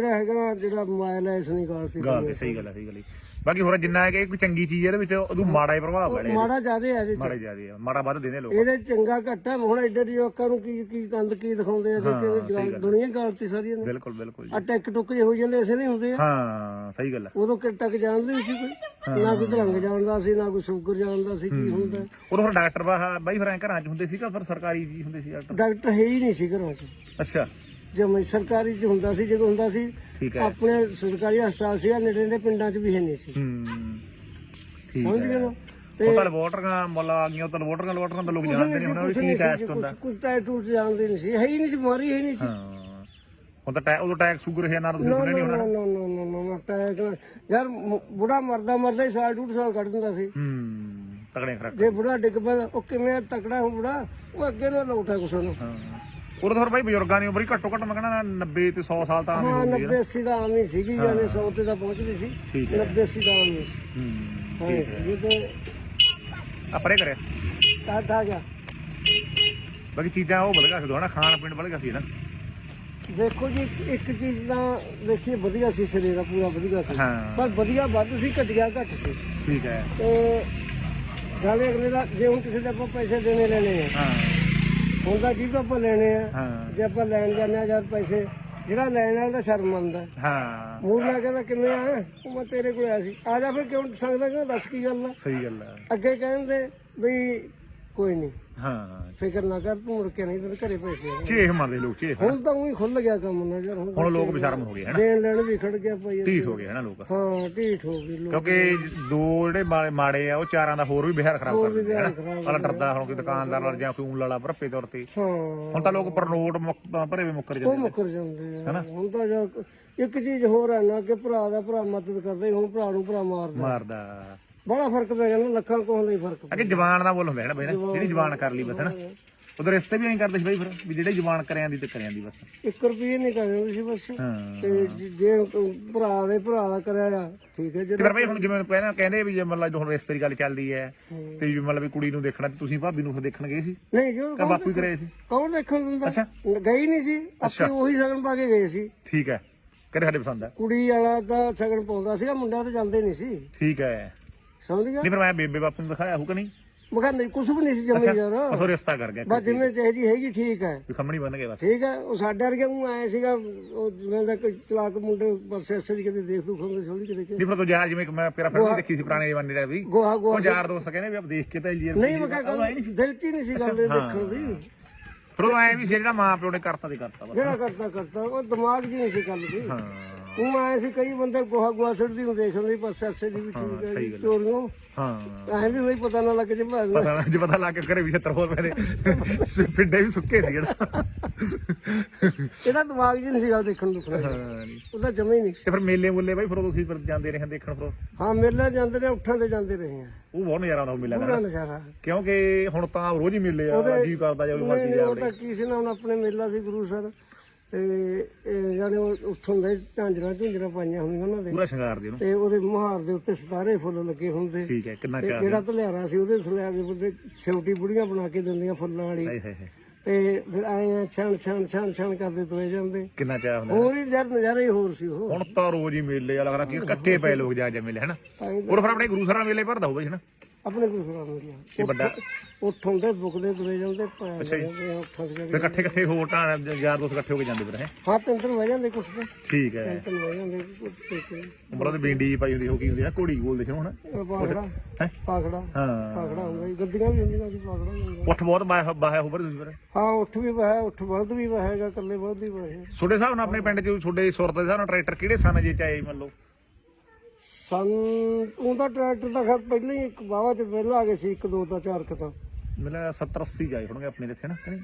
ਜਿਹੜਾ ਹੈਗਾ ਨਾ, ਜਿਹੜਾ ਮੋਬਾਈਲ ਹੈ ਇਸ ਨਹੀਂ ਗੱਲ ਸੀ ਗੱਲ ਤੇ ਸਹੀ ਗੱਲ ਹੈ ਸਹੀ ਗੱਲ ਹੈ। ਬਾਕੀ ਹੋਰ ਜਿੰਨਾ ਹੈ ਕਿ ਕੋਈ ਚੰਗੀ ਚੀਜ਼ ਹੈ ਇਹਦੇ ਵਿੱਚ ਉਹਨੂੰ ਮਾੜਾ ਹੀ ਪ੍ਰਭਾਵ ਪੈਣਾ। ਮਾੜਾ ਜ਼ਿਆਦਾ ਹੈ ਇਹਦੇ ਚ। ਮਾੜਾ ਜ਼ਿਆਦਾ ਹੈ ਮਾੜਾ ਵੱਧ ਦਿੰਦੇ ਲੋਕ। ਇਹਦੇ 'ਚ ਚੰਗਾ ਘੱਟ ਹੈ ਹੁਣ ਐਡੇ ਜਿਹੇ ਲੋਕਾਂ ਨੂੰ ਕੀ ਕੀ ਗੰਦ ਕੀ ਦਿਖਾਉਂਦੇ ਆ ਕਿ ਦੁਨੀਆ ਗਾਲਤੀ ਸਾਰੀ ਨੇ ਬਿਲਕੁਲ ਬਿਲਕੁਲ ਜੀ। ਆ ਟਿਕ ਟੁੱਕ ਜਿਹੇ ਹੋ ਜਾਂਦੇ ਐਸੇ ਨਹੀਂ ਹੁੰਦੇ ਆ। ਹਾਂ ਸਹੀ ਗੱਲ ਹੈ। ਉਦੋਂ ਕਿ ਟੱਕ ਜਾਣਦੇ ਨਹੀਂ ਸੀ ਕੋਈ। ਨਾ ਕੋਈ ਧਰੰਗ ਜਾਣਦਾ ਸੀ ਨਾ ਕੋਈ ਸ਼ੂਗਰ ਜਾਣਦਾ ਸੀ ਕੀ ਹੁੰਦਾ ਉਦੋਂ ਫਿਰ ਡਾਕਟਰ ਬਾਹ ਬਾਈ ਫਿਰ ਐਂ ਘਰਾਂ 'ਚ ਹੁੰਦੇ ਸੀ ਕਿ ਫਿਰ ਸਰਕਾਰੀ ਜੀ ਹੁੰਦੇ ਸੀ ਡਾਕਟਰ? ਡਾਕਟਰ ਹੈ ਹੀ ਨਹੀਂ ਸੀ ਘਰਾਂ 'ਚ। ਅੱਛਾ। ਜਿਵੇਂ ਸਰਕਾਰੀ 'ਚ ਹੁੰਦਾ ਸੀ ਜਦੋਂ ਹੁੰਦਾ ਸੀ ਠੀਕ ਹੈ। ਆਪਣੇ ਸਰਕਾਰੀ ਹਸਪਤਾਲ ਸੀ ਨੇੜੇ ਨੇੜੇ ਪਿੰਡਾਂ 'ਚ ਵੀ ਹੈ ਨਹੀਂ ਸੀ। ਹੂੰ ਠੀਕ ਸਮਝ ਗਏ ਨਾ? ਉਹ ਤਾਂ ਲੈਬੋਰਟਰੀਆਂ ਮੁੱਲ ਆ ਗਈਆਂ ਉਹ ਲੈਬੋਰਟਰੀਆਂ ਲੈਬੋਰਟਰੀਆਂ ਤਾਂ ਲੋਕ ਜਾਣਦੇ ਨਹੀਂ ਹੁਣ ਕੀ ਟੈਸਟ ਹੁੰਦਾ? ਕੁਝ ਟਾਈਟ ਟੂਟ ਜਾਣਦੇ ਨਹੀਂ ਸੀ ਹੈ ਹੀ ਨਹੀਂ ਸੀ ਬਿਮਾਰੀ ਹੈ ਨਹੀਂ ਸੀ। ਹਾਂ। ਹੁਣ ਤਾਂ ਉਦੋਂ ਟੈਕ ਸ਼ੂਗਰ ਹੈ ਨਾ ਤੁਸੀਂ ਸੁਣਿਆ ਨਹੀਂ ਨਾ ਹੋਣਾ ਨਾ ਨਾ ਨਾ ਨਾ ਟੈਕ ਨਾ- ਯਾਰ ਮ- ਬੁੜਾ ਮਰਦਾ ਮਰਦਾ ਹੀ ਸਾਲ ਡੂਢ ਸਾਲ ਕੱਢ ਦਿੰਦਾ ਸੀ। ਹੂੰ ਤਗੜੇ ਖਰਾਕ। ਜੇ ਬੁੜਾ ਡਿੱਗ ਪੈਂਦਾ ਉਹ ਕਿਵੇਂ ਤਕੜਾ ਹੋ ਬੁੜਾ? ਉਹ ਅੱਗੇ ਨਾ ਲੋਟਾ ਕੁਛ ਨੂੰ। ਹਾਂ। ਉਦੋਂ ਤਾਂ ਫਿਰ ਬਾਈ ਬਜ਼ੁਰਗਾਂ ਦੀ ਉਮਰ ਹੀ ਘੱਟੋ ਘੱਟ ਮੈਂ ਕਹਿੰਦਾ 90 ਤੇ 100 ਸਾਲ ਤਾਂ ਆਮ ਹੀ ਹਾਂ ਹੋ ਗਈ ਹੈ 90 80 ਦਾ ਆਮ ਹੀ। ਸੀਗੀ ਜਾਨੇ 100 ਤੇ ਤਾਂ ਪਹੁੰਚਦੀ ਸੀ। ਠੀਕ ਹੈ। 90 80 ਦਾ ਆਮ ਹੀ ਸੀ। ਹੂੰ ਹਾਂ ਠੀਕ ਹੈ। ਇਹ ਤੇ ਆ ਪਰੇ ਕਰਿਆ। ਟਾਟ ਆ ਗਿਆ। ਬਾਕੀ ਚੀਜ਼ਾਂ ਉਹ ਬਦਲ ਗਿਆ ਸੀ ਦੋਣਾ ਖਾਣ ਪੀਣ ਬਦਲ ਗਿਆ ਸੀ ਨਾ। ਦੇਖੋ ਜੀ ਇੱਕ ਚੀਜ਼ ਤਾਂ ਦੇਖੀਏ ਵਧੀਆ ਸੀ ਸਰੀਰ ਦਾ ਪੂਰਾ ਵਧੀਆ ਸੀ। ਹਾਂ। ਪਰ ਵਧੀਆ ਵੱਧ ਸੀ ਘਟੀਆ ਘੱਟ ਸੀ। ਠੀਕ ਹੈ। ਤੇ ਜਾਣੇ ਅਗਲੇ ਦਾ ਜੇ ਹੁਣ ਕਿਸੇ ਦੇ ਆਪਾਂ ਪੈਸੇ ਦੇਣੇ ਲੈਣੇ ਆ ਹਾਂ। ਹੁੰਦਾ ਜੀ ਆਪਾਂ ਲੈਣੇ ਆ? ਹਾਂ। ਜੇ ਆਪਾਂ ਲੈਣ ਜਾਂਦੇ ਆ ਜਦ ਪੈਸੇ ਜਿਹੜਾ ਲੈਣ ਵਾਲਾ ਦਾ ਸ਼ਰਮ ਮੰਨਦਾ ਹਾਂ। ਮੂਰ ਨਾਲ ਕਹਿੰਦਾ ਕਿਵੇਂ ਆ? ਉਹ ਮੈਂ ਤੇਰੇ ਕੋਲ ਆਇਆ ਸੀ। ਆ ਜਾ ਫਿਰ ਕਿਉਂ ਸੰਗਦਾ ਕਿਉਂ ਦੱਸ ਕੀ ਗੱਲ ਆ? ਸਹੀ ਗੱਲ ਹੈ ਅੱਗੇ ਕਹਿੰਦੇ ਵੀ ਕੋਈ ਨਹੀਂ। ਹਾਂ। ਫਿਕਰ ਨਾ ਕਰ ਤੂੰ ਮੁੜ ਕੇ ਨਹੀਂ ਤੇ ਘਰੇ ਪੈਸੇ ਆ। ਚੇਖ ਮੰਨਦੇ ਲੋਕ ਚੇਖ ਹੁਣ ਤਾਂ ਉਹੀ ਖੁੱਲ ਗਿਆ ਕੰਮ ਨਾ ਯਾਰ ਹੁਣ ਹੁਣ ਲੋਕ ਬਸ਼ਰਮ ਹੋ ਗਏ ਹਨਾ। ਦੇਣ ਲੈਣ ਵੀ ਖੜ ਗਿਆ ਭਾਈ ਢੀਠ ਹੋ ਗਏ ਹਨਾ ਲੋਕ। ਹਾਂ ਢੀਠ ਹੋ ਗਈ ਲੋਕ। ਕਿਉਂਕਿ ਦੋ ਜਿਹੜੇ ਮਾੜੇ- ਮਾੜੇ ਆ ਉਹ ਚਾਰਾਂ ਦਾ ਹੋਰ ਵੀ ਬਿਹਾਰ ਖਰਾਬ ਕਰ ਦਿੰਦੇ ਹਨਾ। ਅਲਾ ਡਰਦਾ ਹੁਣ ਕੋਈ ਦੁਕਾਨਦਾਰ ਨਾਲ ਜਾਂ ਕੋਈ ਊਂ ਲਾਲਾ ਭਰਪੇ ਤੌਰ ਤੇ। ਹਾਂ। ਹੁਣ ਤਾਂ ਲੋਕ ਪਰਨੋਟ ਮੁੱਕ- ਭਰੇ ਵੀ ਮੁੱਕਰ ਉਹ ਜਾਂਦੇ। ਮੁੱਕਰ ਜਾਂਦੇ ਆ। ਹੁਣ ਤਾਂ ਯਾਰ ਇੱਕ ਚੀਜ਼ ਹੋਰ ਹੈ ਨਾ ਕਿ ਭਰਾ ਦਾ ਭਰਾ ਮਦਦ ਕਰਦੇ ਹੁਣ ਭਰਾ ਨੂੰ ਭਰਾ ਮਾਰਦਾ। ਮਾਰਦਾ। ਬੜਾ ਫ਼ਰਕ ਪੈ ਜਾਂਦਾ ਲੱਖਾਂ ਕੋਹਾਂ ਦਾ ਹੀ ਫ਼ਰਕ ਅੱਗੇ ਜ਼ਬਾਨ ਦਾ ਮੁੱਲ ਹੁੰਦਾ ਹੈ ਨਾ ਬਈ ਨਾ ਜਿਹੜੀ ਜ਼ਬਾਨ ਕਰ ਲਈ ਬਸ ਹਨਾ? ਉਧਰ ਰਿਸ਼ਤੇ ਵੀ ਐਂ ਕਰਦੇ ਸੀ ਬਈ ਫਿਰ ਵੀ ਜਿਹੜੇ ਜ਼ਬਾਨ ਕਰਿਆਂ ਦੀ ਤੇ ਕਰਿਆਂ ਦੀ ਬਸ। 1 ਰੁਪਏ ਨਹੀਂ ਕਰਦੇ ਸੀ ਬਸ। ਹਾਂ। ਤੇ ਜ- ਜੇ ਭਰਾ ਦੇ ਭਰਾ ਦਾ ਕਰਿਆ ਆ ਠੀਕ ਹੈ ਤੇ ਜਿਹੜਾ ਫਿਰ ਬਈ ਹੁਣ ਜਿਵੇਂ ਪਹਿਲਾਂ ਕਹਿੰਦੇ ਵੀ ਜੇ ਮਤਲਬ ਹੁਣ ਰਿਸ਼ਤੇ ਦੀ ਗੱਲ ਚੱਲਦੀ ਹੈ ਤੇ ਵੀ ਮਤਲਬ ਵੀ ਕੁੜੀ ਨੂੰ ਦੇਖਣਾ ਤੇ ਤੁਸੀਂ ਭਾਬੀ ਨੂੰ ਫਿਰ ਦੇਖਣ ਗਏ ਸੀ? ਨਹੀਂ ਜੋ ਕਿ ਬਾਪੂ ਹੀ ਕਰੇ ਸੀ? ਕੌਣ ਦੇਖਣ ਦਿੰਦਾ? ਅੱਛਾ। ਗਈ ਨਹੀਂ ਸੀ। ਆਪੇ ਉਹੀ ਸ਼ਗਨ ਪਾ ਕੇ ਗਏ ਸੀ। ਠੀਕ ਹੈ। ਕਰੇ ਸਾਡੇ ਪਸੰਦ ਹੈ ਕੁੜੀ ਵਾਲਾ ਤਾਂ ਸ਼ਗਨ ਪਾਉਂਦਾ ਸੀਗਾ ਮੁੰਡਾ ਤਾਂ ਜਾਂਦੇ ਨਹੀਂ ਸੀ। ਠੀਕ ਹੈ। ਸਮਝ ਗਿਆ ਨਹੀਂ ਫਿਰ ਮੈਂ ਬੇਬੇ ਬਾਪੂ ਨੂੰ ਦਿਖਾਇਆ ਹੋਊ ਕਿ ਨਹੀਂ? ਮੈਂ ਕਿਹਾ ਨਹੀਂ ਕੁਝ ਵੀ ਨਹੀਂ ਸੀ ਜੰਮੀ ਯਾਰ। ਉਹ ਰਿਸ਼ਤਾ ਕਰ ਗਿਆ ਬਸ ਜਿਵੇਂ ਜਿਹੇ ਜੀ ਹੈਗੀ ਠੀਕ ਹੈ। ਵੀ ਖੰਮਣੀ ਬਣ ਗਏ ਬਸ। ਠੀਕ ਹੈ ਉਹ ਸਾਡੇ ਵਰਗੇ ਨੂੰ ਆਏ ਸੀਗਾ ਉਹ ਜਿਵੇਂ ਦਾ ਕੋਈ ਚਲਾਕ ਮੁੰਡੇ ਬਸ ਐਸੇ ਦੀ ਕਿਤੇ ਦੇਖ ਦੂ ਖੰਗ ਛੋੜੀ ਕਿਤੇ ਨਹੀਂ ਫਿਰ ਤੋ ਯਾਰ ਜਿਵੇਂ ਕਿ ਮੈਂ ਤੇਰਾ ਫਿਲਮ ਦੇਖੀ ਸੀ ਪੁਰਾਣੇ ਜ਼ਮਾਨੇ ਦਾ ਵੀ। ਗੋਹਾ ਉਹ ਯਾਰ ਦੋਸਤ ਕਹਿੰਦੇ ਵੀ ਆਪ ਦੇਖ ਕੇ ਤਾਂ ਇੰਜੀਨੀਅਰ ਨਹੀਂ ਮੈਂ ਕਿਹਾ ਦਿਲ ਚ ਨਹੀਂ ਸੀ ਗੱਲ ਦੇਖਣ ਦੀ। ਫਿਰ ਉਹ ਐ ਵੀ ਸੀ ਜਿਹੜਾ ਮਾਂ ਪਿਓ ਨੇ ਕਰਤਾ ਤੇ ਕਰਤਾ ਬਸ। ਜਿਹੜਾ ਕਰਦਾ ਕਰਦਾ ਉਹ ਦਿਮਾਗ 'ਚ ਨਹੀਂ ਸੀ ਗੱਲ ਦੀ। ਹਾਂ। ਉਹ ਆਏ ਸੀ ਕਈ ਬੰਦੇ ਗੋਹਾ ਗੋਹਾ ਸੜਦੀ ਨੂੰ ਦੇਖਣ ਦੀ ਬਸ ਐਸੇ ਦੀ ਵੀ ਠੀਕ ਹੈ ਜੀ, ਚੋਰੀਆਂ ਹਾਂ। ਐ ਵੀ ਪਤਾ ਨਾ ਲੱਗ ਜੇ ਭਾਗ ਪਤਾ ਨਾ ਜੇ ਪਤਾ ਲੱਗ ਕੇ ਘਰੇ ਵੀ 76 ਹੋਰ ਪੈਦੇ ਪਿੰਡੇ ਵੀ ਸੁੱਕੇ ਸੀ ਜਿਹੜਾ। ਇਹਦਾ ਦਿਮਾਗ 'ਚ ਨਹੀਂ ਸੀ ਗੱਲ ਦੇਖਣ ਨੂੰ। ਹਾਂ। ਨੀ। ਉਹਦਾ ਜਮੇ ਹੀ ਨਹੀਂ ਸੀ। ਤੇ ਫਿਰ ਮੇਲੇ ਮੁੱਲੇ ਬਾਈ ਫਿਰ ਤੁਸੀਂ ਫਿਰ ਜਾਂਦੇ ਰਹੇ ਦੇਖਣ ਫਿਰ ਹਾਂ ਮੇਲੇ ਜਾਂਦੇ ਨੇ ਉੱਠਾਂ ਤੇ ਜਾਂਦੇ ਰਹੇ ਆ। ਉਹ ਬਹੁਤ ਨਜ਼ਾਰਾ ਆਉਂਦਾ ਉਹ ਮੇਲੇ ਦਾ ਪੂਰਾ ਨਜ਼ਾਰਾ। ਕਿਉਂਕਿ ਹੁਣ ਤਾਂ ਰੋਜ਼ ਹੀ ਮੇਲੇ ਆ ਜੀ ਕਰਦਾ ਨਹੀਂ ਮਰਜ਼ੀ ਨਹੀਂ, ਉਹ ਜਾਵੇ ਤਾਂ ਕੀ ਸੀ ਨਾ ਹੁਣ ਆਪਣੇ ਮੇਲਾ ਸੀ ਗੁਰੂ ਸਰ। ਤੇ ਇਹ ਜਾਨੇ ਉਹ ਉੱਥੋਂ ਦੇ ਝਾਂਜਰਾਂ ਝੁੰਜਰਾਂ ਪਾਈਆਂ ਹੁੰਦੀਆਂ ਉਹਨਾਂ ਦੇ। ਪੂਰਾ ਸ਼ਿੰਗਾਰ ਦੇ ਉਹਨੂੰ? ਤੇ ਉਹਦੇ ਮੁਹਾਰ ਦੇ ਉੱਤੇ ਸਿਤਾਰੇ ਫੁੱਲ ਲੱਗੇ ਹੁੰਦੇ। ਠੀਕ ਹੈ ਕਿੰਨਾ ਤੇ ਜਿਹੜਾ ਧਲਿਆਰਾ ਸੀ ਉਹਦੇ ਸਲੈਬ ਦੇ ਉੱਤੇ ਛੋਟੀ ਬੁੜੀਆਂ ਬਣਾ ਕੇ ਦਿੰਦੀਆਂ ਫੁੱਲਾਂ ਵਾਲੀ। ਹਾਏ ਹਾਏ ਹਾਏ। ਤੇ ਫਿਰ ਆਏ ਆ ਛਣ ਛਣ ਛਣ ਛਣ ਕਰਦੇ ਤੁਰੇ ਜਾਂਦੇ। ਕਿੰਨਾ ਚਾਹ ਹੁੰਦਾ। ਹੋਰ ਹੀ ਯਾਰ ਨਜ਼ਾਰੇ ਹੀ ਹੋਰ ਸੀ ਉਹ। ਹੁਣ ਤਾਂ ਰੋਜ਼ ਹੀ ਮੇਲੇ ਆ ਲੱਗਦਾ ਕਿ ਕੱਕੇ ਪਏ ਲੋਕ ਜਾ ਜਾ ਮੇਲੇ ਹਨਾ? ਤਾਂ ਹੀ ਫਿਰ ਆਪਣੇ ਗੁਰੂ ਸਰਾਂ ਮੇਲੇ ਭਰਦਾ ਹੋਵੇ ਹਨਾ? ਆਪਣੇ ਸਰਾਂ ਨੂੰ ਗਿਆ ਇਹ ਵੱਡਾ ਉੱਥੋਂ ਦੇ ਬੁਕਦੇ ਤੁਰੇ ਜਾਂਦੇ ਉੱਠਾਂ ਤੇ ਫਿਰ ਇਕੱਠੇ ਇਕੱਠੇ ਹੋਰ ਤਾਂ ਯਾਰ ਦੋਸਤ ਇਕੱਠੇ ਹੋ ਕੇ ਜਾਂਦੇ ਫਿਰ ਹੈ? ਹਾਂ ਤਿੰਨ ਤਿੰਨ ਵਜ ਜਾਂਦੇ ਕੁਛ ਤੇ। ਠੀਕ ਹੈ। ਤਿੰਨ ਵਜ ਜਾਂਦੇ ਕੁਛ ਤੇ ਤੇ। ਉਮਰਾਂ ਤੇ ਬਿੰਡੀ ਜਿਹੀ ਪਾਈ ਹੁੰਦੀ ਹੋ ਕੀ ਹੁੰਦੀ ਨਾ ਘੋੜੀ ਬੋਲਦੇ ਸੀ ਹੁਣ। ਪਾਖੜਾ। ਹੈ? ਪਾਖੜਾ। ਹਾਂ। ਪਾਖੜਾ ਹੁੰਦਾ ਸੀ ਗੱਡੀਆਂ ਵੀ ਹੁੰਦੀਆਂ ਸੀ ਪਾਖੜਾ ਵੀ ਹੁੰਦਾ। ਉੱਠ ਬਹੁਤ ਬਾਹ ਬਾਹ ਉੱਪਰ ਤੁਸੀਂ ਫਿਰ। ਹਾਂ ਉੱਠ ਵੀ ਵਹਾ ਉੱਠ ਬਲਦ ਵੀ ਵਹਾਗਾ ਵੀ ਵਹੇ ਨਾਲ ਆਪਣੇ ਪਿੰਡ 'ਚ ਤੁਹਾਡੇ ਸੁਰਤ ਦੇ ਹਿਸਾਬ ਨਾਲ ਟਰੈਕਟਰ ਕਿਹੜੇ ਸਨ ਜੇ ਚਾਹੇ ਮੰਨ ਲਓ? ਸਨ ਉਹਦਾ ਟਰੈਕਟਰ ਤਾਂ ਖਰ ਪਹਿਲਾਂ ਹੀ ਇੱਕ ਬਾਵਾ ਚ ਪਹਿਲਾਂ ਆ ਗਏ ਸੀ ਇੱਕ ਦੋ ਤਾਂ ਚਾਰ ਕੁ ਤਾਂ। ਮਿਲਿਆ 70 80 ਜਾਏ ਹੋਣਗੇ ਆਪਣੇ ਦੇ ਇੱਥੇ ਨਾ ਕਿ ਨਹੀਂ?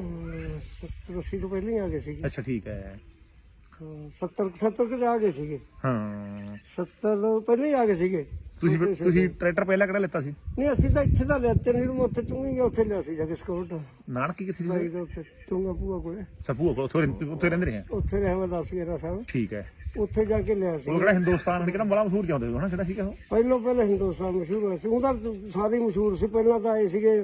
ਅਮ, 70 80 ਤੋਂ ਪਹਿਲਾਂ ਹੀ ਆ ਗਏ ਸੀਗੇ। ਅੱਛਾ ਠੀਕ ਹੈ। ਹਾਂ, 70 70 ਕੁ ਆ ਗਏ ਸੀਗੇ। ਹਾਂ। 70 ਤੋਂ ਪਹਿਲਾਂ ਹੀ ਆ ਗਏ ਸੀਗੇ। ਤੁਸੀਂ ਫਿਰ- ਤੁਸੀਂ ਟਰੈਕਟਰ ਪਹਿਲਾਂ ਕਿਹੜਾ ਲਿੱਤਾ ਸੀ? ਨਹੀਂ ਅਸੀਂ ਤਾਂ ਇੱਥੇ ਤਾਂ ਲਿਆਤੇ ਨਹੀਂ ਮੈਂ ਉੱਥੇ ਚੁੰਗੀ ਉੱਥੇ ਲਿਆ ਸੀ ਜਾ ਕੇ ਸਕੋਟ। ਨਾਨਕੀ ਕਿਸੇ ਦੀ ਦਾ ਉੱਥੇ ਚੁੰਗਾ ਪੂਆ ਕੋਲੇ। ਸਪੂ ਕੋਲ ਉੱਥੇ ਰਹਿੰਦੇ- ਉੱਥੇ ਰਹਿੰਦੇ ਰਹੇ ਆ। ਉੱਥੇ ਰਹਿ ਮੈਂ 10 11 ਸਾਹਿਬ ਠੀਕ ਹੈ। ਉੱਥੇ ਜਾ ਕੇ ਲਿਆ ਸੀ। ਉਹ ਕਿਹੜਾ ਹਿੰਦੁਸਤਾਨ ਨੇ ਕਿਹੜਾ ਬੜਾ ਮਸ਼ਹੂਰ ਚਾਹੁੰਦੇ ਹੋ ਨਾ ਜਿਹੜਾ ਸੀਗਾ ਉਹ? ਪਹਿਲੋਂ ਪਹਿਲਾਂ ਹਿੰਦੁਸਤਾਨ ਮਸ਼ਹੂਰ ਹੋਇਆ ਸੀ। ਉਹਦਾ ਸਾਰੇ ਮਸ਼ਹੂਰ ਸੀ। ਪਹਿਲਾਂ ਤਾਂ ਆਏ ਸੀਗੇ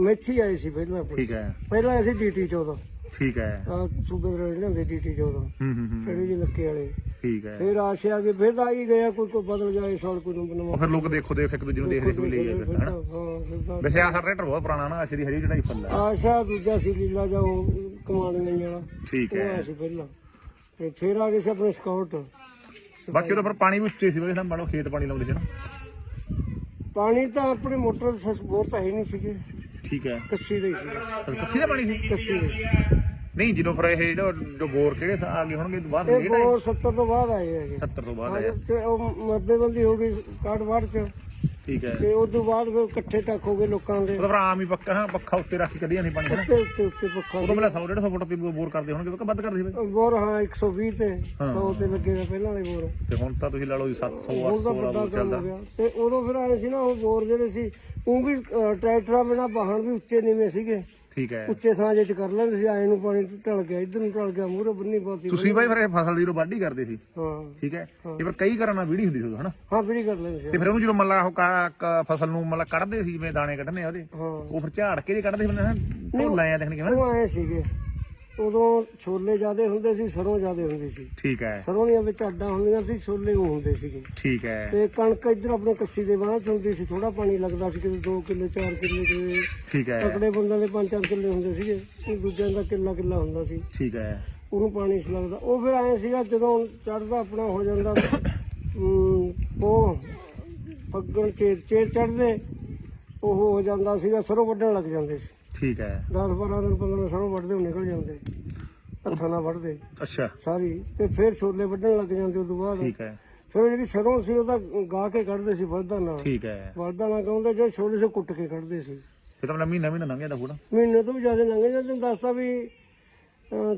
ਮੇਥੀ ਆਏ ਸੀ ਪਹਿਲਾਂ। ਠੀਕ ਹੈ। ਪਹਿਲਾਂ ਆਏ ਸੀ ਡੀਟੀ 14 ਠੀਕ ਹੈ। ਆ ਸੂਬੇ ਦੇ ਲਿਆਂਦੇ ਡੀਟੀ 14 ਹੂੰ ਹੂੰ ਹੂੰ। ਕਿਹੜੀ ਜੀ ਲੱਕੇ ਵਾਲੇ। ਠੀਕ ਹੈ। ਫਿਰ ਆਸ਼ਿਆ ਕੇ ਫਿਰ ਆ ਹੀ ਗਿਆ ਕੋਈ ਕੋਈ ਬਦਲ ਜਾਏ ਸਾਲ ਕੋਈ ਨੂੰ ਉਹ ਬਣਵਾ ਫਿਰ ਲੋਕ ਦੇਖੋ ਦੇਖ ਇੱਕ ਦੂਜੇ ਨੂੰ ਦੇਖ ਦੇਖ ਵੀ ਲਈ ਜਾਂਦੇ ਹਨਾ ਵੈਸੇ ਆਹ ਟਰੈਕਟਰ ਬਹੁਤ ਪੁਰਾਣਾ ਨਾ ਅਸਲੀ ਹਰੀ ਜਿਹੜਾ ਹੀ। ਫੁੱਲ ਆਸ਼ਾ ਦੂਜਾ ਸੀ ਲੀਲਾ ਜਾ ਉਹ ਕਮਾਂਡ ਨਹੀਂ ਵਾਲਾ। ਠੀਕ ਉਹ ਹੈ ਸੀ ਪਹਿਲਾਂ। ਤੇ ਫਿਰ ਆ ਗਏ ਸੀ ਆਪਣੇ ਸਕਾਊਟ। ਬਾਕੀ ਉਹਦਾ ਫਿਰ ਪਾਣੀ ਵੀ ਉੱਚੇ ਸੀ ਜਿਹੜਾ ਮੰਨ ਲਓ ਖੇਤ ਪਾਣੀ ਲਾਉਂਦੇ ਸੀ ਨਾ। ਪਾਣੀ ਤਾਂ ਆਪਣੇ ਮੋਟਰ ਸਸ ਬੋਰ ਤਾਂ ਹੈ ਨਹੀਂ ਸੀਗੇ। ਠੀਕ ਹੈ। ਕੱਸੀ ਦੇ ਸੀ। ਕੱਸੀ ਦਾ ਪਾਣੀ ਸੀ? ਕੱਸੀ ਦੇ ਸੀ। ਨਹੀਂ ਜਦੋਂ ਫਿਰ ਇਹ ਜਿਹੜਾ ਜੋ ਬੋਰ ਕਿਹੜੇ ਆ ਗਏ ਹੋਣਗੇ ਬਾਅਦ ਇਹ ਬੋਰ 70 ਤੋਂ ਬਾਅਦ ਆਏ ਹੈਗੇ। 70 ਤੋਂ ਬਾਅਦ ਹਾਂ ਆਇਆ ਤੇ ਉਹ ਮਰਦੇਬੰਦੀ ਹੋ ਗਈ ਕਾਟ ਵਾੜ ਚ। ਠੀਕ ਹੈ। ਤੇ ਉਸ ਤੋਂ ਬਾਅਦ ਫਿਰ ਇਕੱਠੇ ਟੱਕ ਹੋ ਗਏ ਲੋਕਾਂ ਦੇ। ਫਿਰ ਆਮ ਹੀ ਪੱਕਾ ਹਾਂ ਪੱਖਾ ਉੱਤੇ ਰੱਖ ਕੇ ਕੱਢਿਆ ਨਹੀਂ ਪਾਣੀ ਉੱਤੇ ਉੱਤੇ ਉੱਤੇ ਪੱਖਾ ਉਦੋਂ ਮੇਰਾ 100 150 ਫੁੱਟ ਤੇ ਬੋਰ ਕਰਦੇ ਹੋਣਗੇ ਕਿ ਵੱਧ ਕਰਦੇ ਸੀ ਬੋਰ ਹਾਂ 120 ਤੇ ਹਾਂ। 100 ਤੇ ਲੱਗੇ ਦਾ ਪਹਿਲਾਂ ਦੇ ਬੋਰ। ਤੇ ਹੁਣ ਤਾਂ ਤੁਸੀਂ ਲਾ ਲਓ ਜੀ 700 ਹੁਣ ਤਾਂ 800 ਵੱਡਾ ਵਾਲਾ ਚੱਲਦਾ। ਤੇ ਉਦੋਂ ਫਿਰ ਆਏ ਸੀ ਨਾ ਉਹ ਬੋਰ ਜਿਹੜੇ ਸੀ ਉਹ ਵੀ ਟਰੈਕਟਰਾਂ ਬਿਨਾ ਵਾਹਣ ਵੀ ਉੱਚੇ ਨੀਵੇਂ ਸੀਗੇ। ਠੀਕ ਹੈ। ਉੱਚੇ ਜੇ ਚ ਕਰ ਲੈਂਦੇ ਸੀ ਆਏ ਨੂੰ ਪਾਣੀ ਢਲ ਗਿਆ ਇਧਰ ਨੂੰ ਢਲ ਗਿਆ ਮੂਹਰੇ ਬੰਨੀ ਪਾਤੀ। ਤੁਸੀਂ ਬਾਈ ਫਿਰ ਇਹ ਫਸਲ ਦੀ ਰੋ ਵਾਢੀ ਕਰਦੇ ਸੀ। ਹਾਂ। ਠੀਕ ਹੈ। ਇਹ ਫਿਰ ਕਈ ਘਰਾਂ ਨਾਲ ਵੀੜੀ ਹੁੰਦੀ ਸੀ ਹਨਾ? ਹਾਂ ਹੀ ਕਰ ਲੈਂਦੇ ਤੇ ਸੀ ਫਿਰ ਉਹਨੂੰ ਜਦੋਂ ਮੱਲਾ ਉਹ ਫਸਲ ਨੂੰ ਮੱਲਾ ਕੱਢਦੇ ਸੀ ਜਿਵੇਂ ਦਾਣੇ ਕੱਢਣੇ ਆ ਉਹਦੇ ਉਹ ਫਿਰ ਝਾੜ ਕੇ ਜੇ ਕੱਢਦੇ ਸੀ ਨਾ ਢੋਲਾਂ ਆ ਦੇਖਣ ਕਿਵੇਂ ਉਹ ਆਏ ਸੀਗੇ। ਉਦੋਂ ਛੋਲੇ ਜ਼ਿਆਦੇ ਹੁੰਦੇ ਸੀ ਸਰੋਂ ਜ਼ਿਆਦੇ ਹੁੰਦੀ ਸੀ। ਠੀਕ ਹੈ। ਸਰੋਂ ਦੀਆਂ ਵਿੱਚ ਆਡਾਂ ਹੁੰਦੀਆਂ ਸੀ ਛੋਲੇ ਉਹ ਹੁੰਦੇ ਸੀਗੇ। ਠੀਕ ਹੈ। ਤੇ ਕਣਕ ਇੱਧਰ ਆਪਣੇ ਕੱਸੀ ਦੇ ਬਾਹਰ ਹੁੰਦੀ ਸੀ ਥੋੜਾ ਪਾਣੀ ਲੱਗਦਾ ਸੀ ਕਿਤੇ 2 ਕਿੱਲੇ 4 ਕਿੱਲੇ ਤੇ ਠੀਕ ਹੈ। ਤਕੜੇ ਬੰਦਿਆਂ ਦੇ 5-4 ਕਿੱਲੇ ਹੁੰਦੇ ਸੀਗੇ ਤੇ ਦੂਜਿਆਂ ਦਾ ਕਿੱਲਾ ਕਿੱਲਾ ਹੁੰਦਾ ਸੀ। ਠੀਕ ਹੈ। ਉਹਨੂੰ ਪਾਣੀ ਸੀ ਲੱਗਦਾ। ਉਹ ਫਿਰ ਆਏ ਸੀਗਾ ਜਦੋਂ ਚੜਦਾ ਆਪਣਾ ਹੋ ਜਾਂਦਾ ਉਹ ਫੱਗਣ ਚੇਰ ਚੇਰ ਚੜਦੇ ਉਹ ਹੋ ਜਾਂਦਾ ਸੀਗਾ ਸਰੋਂ ਵੱਢਣ ਲੱਗ ਜਾਂਦੇ ਸੀ। ਠੀਕ ਹੈ। 10 12 ਦਿਨ 15 ਸਰੋਂ ਵੱਢਦੇ ਉਹ ਨਿਕਲ ਜਾਂਦੇ। ਹੱਥਾਂ ਨਾਲ ਵੱਢਦੇ। ਅੱਛਾ। ਸਾਰੀ। ਤੇ ਫਿਰ ਛੋਲੇ ਵੱਢਣ ਲੱਗ ਜਾਂਦੇ ਉਸ ਤੋਂ ਬਾਅਦ। ਠੀਕ ਹੈ। ਫਿਰ ਜਿਹੜੀ ਸਰੋਂ ਸੀ ਉਹਦਾ ਗਾ ਕੇ ਕੱਢਦੇ ਸੀ ਬਲਦਾਂ ਨਾਲ। ਠੀਕ ਹੈ। ਬਲਦਾਂ ਨਾਲ ਕਹਿੰਦੇ ਜਿਹੜੇ ਛੋਲੇ ਸੀ ਕੁੱਟ ਕੇ ਕੱਢਦੇ ਸੀ। ਇਹ ਤਾਂ ਮਹੀਨਾ ਮਹੀਨਾ ਲੰਘ ਜਾਂਦਾ ਫੂੜਾ ਮਹੀਨੇ ਤੋਂ ਵੀ ਜ਼ਿਆਦਾ ਲੰਘੇ ਜਾਂਦੇ। ਤੈਨੂੰ ਦੱਸਦਾ ਵੀ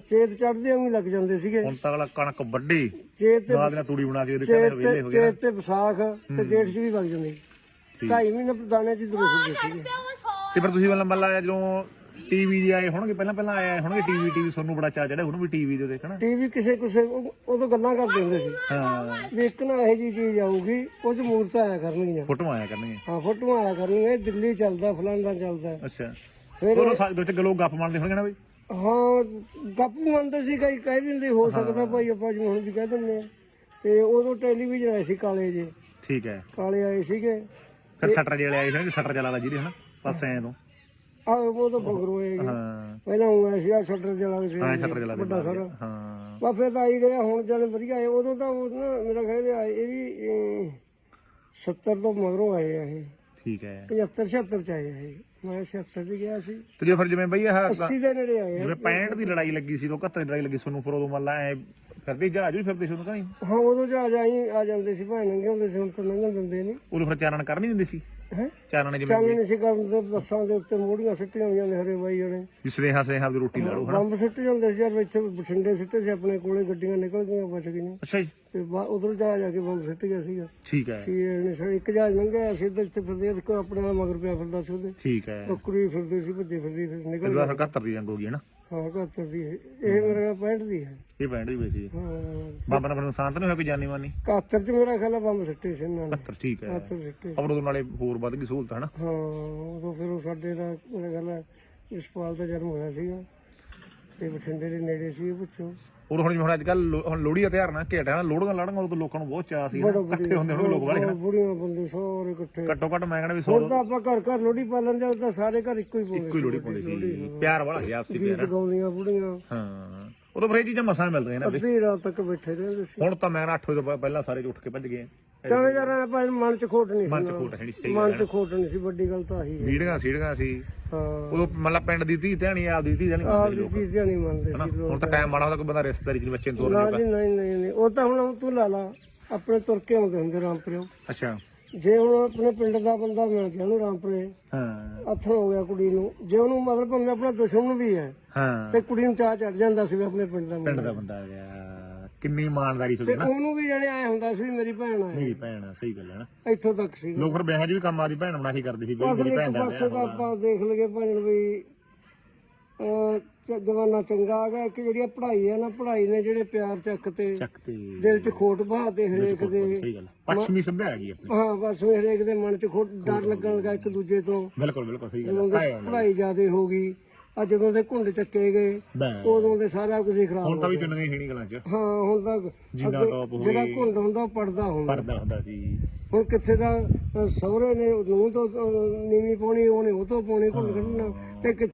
ਚੇਤ ਚੜਦੇ ਵੀ ਲੱਗ ਜਾਂਦੇ ਸੀਗੇ। ਹੁਣ ਤਾਂ ਅਗਲਾ ਕਣਕ ਵੱਢੀ। ਚੇਤ ਤੇ ਬਾਅਦ ਨਾਲ ਤੂੜੀ ਬਣਾ ਕੇ ਚੇਤ ਵਿਹਲੇ ਤੇ ਹੋ ਨਾ। ਚੇਤ ਤੇ ਵਿਸਾਖ ਤੇ ਜੇਠ ਚ ਵੀ ਵਗ ਜਾਂਦੇ। ਠੀਕ। ਢਾਈ ਮਹੀਨੇ ਦਾਣੇ ਚ ਤੁਰੇ ਫਿਰਦੇ ਸੀਗੇ। ਤੇ ਫਿਰ ਤੁਸੀਂ ਮਤਲਬ ਮੱਲਾ ਜਦੋਂ ਟੀਵੀ ਦੇ ਆਏ ਹੋਣਗੇ ਪਹਿਲਾਂ ਪਹਿਲਾਂ ਆਏ ਹੋਣਗੇ ਟੀਵੀ ਟੀਵੀ ਤੁਹਾਨੂੰ ਬੜਾ ਚਾਹ ਚੜਿਆ ਉਹਨੂੰ ਵੀ ਟੀਵੀ ਦੇ ਦੇਖਣਾ ਟੀਵੀ ਕਿਸੇ ਕਿਸੇ ਉਹ- ਉਦੋਂ ਗੱਲਾਂ ਕਰਦੇ ਹੁੰਦੇ ਸੀ। ਹਾਂ। ਵੀ ਇੱਕ ਨਾ ਇਹੋ ਜੀ ਚੀਜ਼ ਆਊਗੀ ਉਹ ਚ ਮੂਰਤਾਂ ਆਇਆ ਕਰਨਗੀਆਂ। ਫੋਟੋ ਆਇਆ ਕਰਨਗੇ ਹਾਂ ਫੋਟੋਆਂ ਆਇਆ ਕਰਨਗੀਆਂ ਇਹ ਦਿੱਲੀ ਚੱਲਦਾ ਫਲਾਣਾ ਚੱਲਦਾ। ਅੱਛਾ। ਫਿਰ ਉਹਨੂੰ ਸਾ- ਵਿੱਚ ਲੋਕ ਗੱਪ ਮਾਰਦੇ ਹੋਣਗੇ ਨਾ ਬਈ? ਹਾਂ ਗੱਪ ਮੰਨਦੇ ਸੀ ਕਈ ਕਹਿ ਵੀ ਹੁੰਦੇ ਹੋ ਸਕਦਾ ਭਾਈ ਆਪਾਂ ਜਿਵੇਂ ਹੁਣ ਵੀ ਕਹਿ ਦਿੰਦੇ ਆ ਤੇ ਉਦੋਂ ਟੈਲੀਵਿਜ਼ਨ ਆਏ ਸੀ ਕਾਲੇ ਜੇ ਠੀਕ ਹੈ। ਕਾਲੇ ਆਏ ਸੀਗੇ। ਫਿਰ ਸਟਰ ਜਿਹੜੇ ਆਏ ਸੀ ਸਟਰ ਚਲਾ ਲਾ ਜਿਹਦੇ ਹਨਾ? ਪਾਸੇ ਤੋਂ ਆ ਉਹ ਤਾਂ ਬਗਰੋ ਹੈ ਹਾਂ। ਪਹਿਲਾਂ ਉਹ ਸੀ ਆ ਸ਼ਟਰ ਚਲਾ ਸੀ। ਹਾਂ ਸਟਰ ਚਲਾ ਵੱਡਾ ਸਾਰਾ। ਹਾਂ। ਬਾ ਫਿਰ ਤਾਂ ਆਈ ਗਿਆ ਹੁਣ ਜਾਨੇ ਵਧੀਆ ਆਏ ਉਦੋਂ ਤਾਂ ਉਹ ਨਾ ਮੇਰਾ ਖਿਆਲ ਹੈ ਇਹ ਵੀ ਅਮ, 70 ਤੋਂ ਮਗਰੋਂ ਆਏ ਆ ਇਹ। ਠੀਕ ਹੈ। 75 76 ਚ ਆਏ ਆ ਇਹ। ਮੈਂ 76 ਚ ਗਿਆ ਸੀ। ਤੇ ਜੇ ਫਿਰ ਜਿਵੇਂ ਬਈ ਆਹ 80 ਦੇ ਨੇੜੇ ਆਏ ਜਿਵੇਂ 65 ਦੀ ਲੜਾਈ ਲੱਗੀ ਸੀ ਲੋਕਾਂ ਦੀ ਲੜਾਈ ਲੱਗੀ ਸੋਨੂੰ ਫਿਰ ਉਦੋਂ ਮੰਨ ਲਾ ਐ ਫਿਰਦੇ ਜਹਾਜ਼ ਵੀ ਫਿਰਦੇ ਸੀ ਉਦੋਂ ਕਹੀਂ ਹਾਂ ਉਦੋਂ ਜਹਾਜ਼ ਆਈ ਆ ਜਾਂਦੇ ਸੀ ਭਾਵੇਂ ਨੰਗੇ ਹੁੰਦੇ ਸੀ ਹੁਣ ਤਾਂ ਲੰਘਣ ਦਿੰਦੇ ਨਹੀਂ। ਉਦੋਂ ਫਿਰ ਚਾਨਣ ਕਰ ਨਹੀਂ ਦਿੰਦੇ ਸੀ? ਹੈ? ਚਾਨਣ ਜਿਵੇਂ ਚਾਨਣ ਸੀ ਕਰਨ ਦੇ ਬੱਸਾਂ ਦੇ ਉੱਤੇ ਮੋੜੀਆਂ ਸਿੱਟੀਆਂ ਹੋਈਆਂ ਨੇ ਹਰੇ ਬਾਈ ਜਣੇ। ਵੀ ਸਨੇਹਾ ਸਨੇਹਾ ਦੀ ਰੋਟੀ ਲਾ ਲਓ ਹਨਾ? ਬੰਬ ਸਿੱਟ ਜਾਂਦੇ ਸੀ ਯਾਰ ਇੱਥੇ ਬਠਿੰਡੇ ਸਿੱਟੇ ਸੀ ਆਪਣੇ ਕੋਲੇ ਗੱਡੀਆਂ ਨਿਕਲ ਗਈਆਂ ਬਚ ਗਈਆਂ। ਅੱਛਾ ਜੀ। ਤੇ ਉਧਰ ਜਾ ਜਾ ਕੇ ਬੰਬ ਸਿੱਟ ਗਿਆ ਸੀਗਾ। ਠੀਕ ਹੈ। ਸੀ ਇਹਨੇ ਸਾ- ਇੱਕ ਜਹਾਜ਼ ਲੰਘਿਆ ਸੀ ਇੱਧਰ ਇੱਥੇ ਫਿਰਦੇ ਆ, ਕੋਈ ਆਪਣੇ ਨਾਲ ਮਗਰ ਪਿਆ ਫਿਰਦਾ ਸੀ ਉਹਦੇ। ਠੀਕ ਹੈ। ਬੱਕਰੀ ਫਿਰਦੇ ਸੀ ਭੱਜੇ ਫਿਰਦੇ ਸੀ ਨਿਕਲ ਇਹਦਾ ਫਿਰ 71 ਦੀ ਜੰਗ ਹੋ ਗਈ ਹੈ ਨਾ ਹਾਂ 71 ਦੀ ਇਹ ਇਹ ਮੇਰਾ 65 ਦੀ ਹੈ। ਇਹ 65 ਦੀ ਬੇਸੀ ਹਾਂ। ਬਾਬਾ ਨਾਲ ਨੁਕਸਾਨ ਤਾਂ ਨਹੀਂ ਹੋਇਆ ਕੋਈ ਜਾਨੀ ਮਾਨੀ? 71 ਚ ਮੇਰਾ ਖਿਆਲ ਆ ਬੰਬ ਸਿੱਟੇ ਸੀ ਇਹਨਾਂ ਨੇ। 71 ਠੀਕ ਹੈ। 71 ਸਿੱਟੇ ਅਬਰ ਉਦੋਂ ਨਾਲੇ ਹੋਰ ਵੱਧ ਗਈ ਸਹੂਲਤ ਹਨਾ? ਹਾਂ ਉਦੋਂ ਫਿਰ ਉਹ ਸਾਡੇ ਦਾ ਮੇਰਾ ਖਿਆਲ ਆ ਇਸਪਾਲ ਦਾ ਜਨਮ ਹੋਇਆ ਸੀਗਾ। ਤੇ ਬਠਿੰਡੇ ਦੇ ਨੇੜੇ ਸੀ ਪੁੱਛੋ। ਉਦੋਂ ਹੁਣ ਜਿਵੇਂ ਹੁਣ ਅੱਜ ਕੱਲ ਹੁਣ ਲੋਹੜੀ ਦਾ ਤਿਉਹਾਰ ਨਾ ਘੇਟਿਆ ਨਾ ਲੋੜੀਆਂ ਲੜਾਂਗਾ ਉਦੋਂ ਲੋਕਾਂ ਨੂੰ ਬਹੁਤ ਚਾਹ ਸੀ ਨਾ। ਬੜਾ ਇਕੱਠੇ ਹੁੰਦੇ ਹੋਣਗੇ ਲੋਕ ਵਾਲੇ। ਬਹੁਤ ਬੁੜੀਆਂ ਬੰਦੇ ਸਾਰੇ ਇਕੱਠੇ। ਘੱਟੋ ਘੱਟ ਮੈਂ ਕਹਿੰਦਾ ਵੀ 100 ਹੁਣ ਤਾਂ ਆਪਾਂ ਘਰ ਘਰ ਲੋਹੜੀ ਪਾਲਣ ਜਾਂ ਤਾਂ ਸਾਰੇ ਘਰ ਇੱਕੋ ਹੀ ਪਾਉਂਦੇ ਕੋਈ ਲੋੜੀ ਪਾਉਂਦੇ ਸੀ। ਪਿਆਰ ਵਾਲਾ ਸੀ ਆਪਸੀ ਪਿਆਰ ਗੀਤ ਗਾਉਂਦੀਆਂ ਬੁੜੀਆਂ। ਹਾਂ। ਉਦੋਂ ਫਿਰ ਇਹ ਚੀਜ਼ਾਂ ਮਸਾਂ ਮਿਲਦੀਆਂ ਨੇ ਅੱਧੀ ਰਾਤ ਤੱਕ ਬੈਠੇ ਰਹਿੰਦੇ ਸੀ। ਹੁਣ ਤਾਂ ਮੈਂ 8 ਵਜੇ ਤੋਂ ਪਹਿ- ਪਹਿਲਾਂ ਸਾਰੇ ਉੱਠ ਕੇ ਭੱਜ ਗਏ। ਤਾਂ ਯਾਰ ਆਪਾਂ ਮਨ ਚ ਖੋਟ ਨਹੀਂ ਸੀ ਮਨ ਚ ਖੋਟ ਹੈ ਨਹੀਂ ਸਹੀ ਮਨ ਚ ਖੋਟ ਨਹੀਂ ਸੀ ਵੱਡੀ ਗੱਲ ਤਾਂ ਆਹੀ ਹੈ। ਵੀੜੀਆਂ ਸੀੜੀਆਂ ਸੀ। ਹਾਂ। ਉਦੋਂ ਮਤਲਬ ਪਿੰਡ ਦੀ ਧੀ ਧਿਆਣੀ ਆਪਦੀ ਧੀ ਧਿਆਣੀ ਆਪ ਦੀ ਚੀਜ਼ਾਂ ਨਹੀਂ ਮੰਨਦੇ ਹਨਾ? ਸੀ ਲੋਕ ਹੁਣ ਤਾਂ ਟਾਈਮ ਮਾੜਾ ਹੁੰਦਾ ਕੋਈ ਬੰਦਾ ਰਿਸ਼ਤੇਦਾਰੀ ਚ ਬੱਚੇ ਨੂੰ ਤੋਰ ਨਾ ਜੀ ਨਹੀਂ ਨਹੀਂ ਨਹੀਂ। ਉਹ ਤਾਂ ਹੁਣ ਤੂੰ ਲਾ ਲਾ ਆਪਣੇ ਤੁਰ ਕੇ ਆਉਂਦੇ ਹੁੰਦੇ ਰਾਮਪੁਰਿਓ ਅੱਛਾ। ਜੇ ਹੁਣ ਆਪਣੇ ਪਿੰਡ ਦਾ ਬੰਦਾ ਮਿਲ ਗਿਆ ਉਹਨੂੰ ਰਾਮਪੁਰੇ ਹਾਂ। ਅੱਥਣ ਹੋ ਗਿਆ ਕੁੜੀ ਨੂੰ। ਜੇ ਉਹਨੂੰ ਮਤਲਬ ਭਾਵੇਂ ਆਪਣਾ ਦੁਸ਼ਮਣ ਵੀ ਹੈ ਹਾਂ। ਤੇ ਕੁੜੀ ਨੂੰ ਚਾਹ ਚੜ ਜਾਂਦਾ ਸੀ ਵੀ ਆਪਣੇ ਪਿੰਡ ਦਾ ਪਿੰਡ ਦਾ ਬੰਦਾ ਆ ਗਿਆ। ਕਿੰਨੀ ਇਮਾਨਦਾਰੀ ਤੇ ਸੀ ਨਾ ਉਹਨੂੰ ਵੀ ਜਾਣੇ ਆਏ ਹੁੰਦਾ ਸੀ ਵੀ ਮੇਰੀ ਭੈਣ ਆ ਮੇਰੀ ਭੈਣ ਆ ਸਹੀ ਗੱਲ ਹੈ ਨਾ। ਇੱਥੋਂ ਤੱਕ ਸੀ। ਲੋਕ ਫਿਰ ਵਿਆਹਾਂ 'ਚ ਵੀ ਕੰਮ ਆਦੀ ਭੈਣ ਬਣਾ ਕੇ ਕਰਦੇ ਸੀ ਮੇਰੀ ਇੱਕ ਭੈਣ ਦਾ ਪਾਸੇ ਤਾਂ ਆਪਾਂ ਦੇਖ ਲਈਏ ਭਾਵੇਂ ਵੀ ਅਹ, ਚ- ਜਮਾਨਾ ਚੰਗਾ ਆ ਗਿਆ ਕਿ ਜਿਹੜੀ ਪੜ੍ਹਾਈ ਹੈ ਨਾ ਪੜ੍ਹਾਈ ਨੇ ਜਿਹੜੇ ਪਿਆਰ ਚੱਕ ਤੇ ਚੱਕ ਤੇ ਦਿਲ 'ਚ ਖੋਟ ਬਹਾਤੇ ਹਰੇਕ ਦੇ ਸਹੀ ਗੱਲ ਪੱਛਮੀ ਸੱਭਿਆ ਹੈਗੀ ਆਪਣੀ। ਹਾਂ ਬਸ ਵੀ ਹਰੇਕ ਦੇ ਮਨ 'ਚ ਖੋਟ ਡਰ ਲੱਗਣ ਲੱਗਾ ਇੱਕ ਦੂਜੇ ਤੋਂ। ਬਿਲਕੁਲ ਬਿਲਕੁਲ ਸਹੀ ਗੱਲ ਜਦੋਂ ਹੈ ਦਾ ਪੜ੍ਹਾਈ ਜ਼ਿਆਦੇ ਹੋ ਗਈ ਆ ਜਦੋਂ ਦੇ ਘੁੰਡ ਚੱਕੇ ਗਏ ਬੈ। ਉਦੋਂ ਦੇ ਸਾਰਾ ਕੁਝ ਹੀ ਖਰਾਬ ਹੁਣ ਹੋ ਤਾਂ ਵੀ ਗਿਆ। ਹੀਣੀ ਕਲਾਂ ਚ। ਹਾਂ ਹੁਣ ਤਾਂ ਜਿੰਨਾ ਅੱਗੇ ਟੌਪ ਹੋਵੇ। ਜਿਹੜਾ ਘੁੰਡ ਹੁੰਦਾ ਉਹ ਪੜਦਾ ਹੁੰਦਾ। ਪਰਦਾ ਹੁੰਦਾ ਸੀ। ਹੁਣ ਕਿੱਥੇ ਦਾ ਅ, ਸਹੁਰੇ ਨੇ ਨੂੰ ਤੋਂ ਅ, ਨੀਵੀਂ ਪਾਉਣੀ ਉਹਨੇ ਉਹ ਤੋਂ ਪਾਉਣੀ ਘੁੰਡ ਕੱਢਣਾ ਤੇ ਕਿ-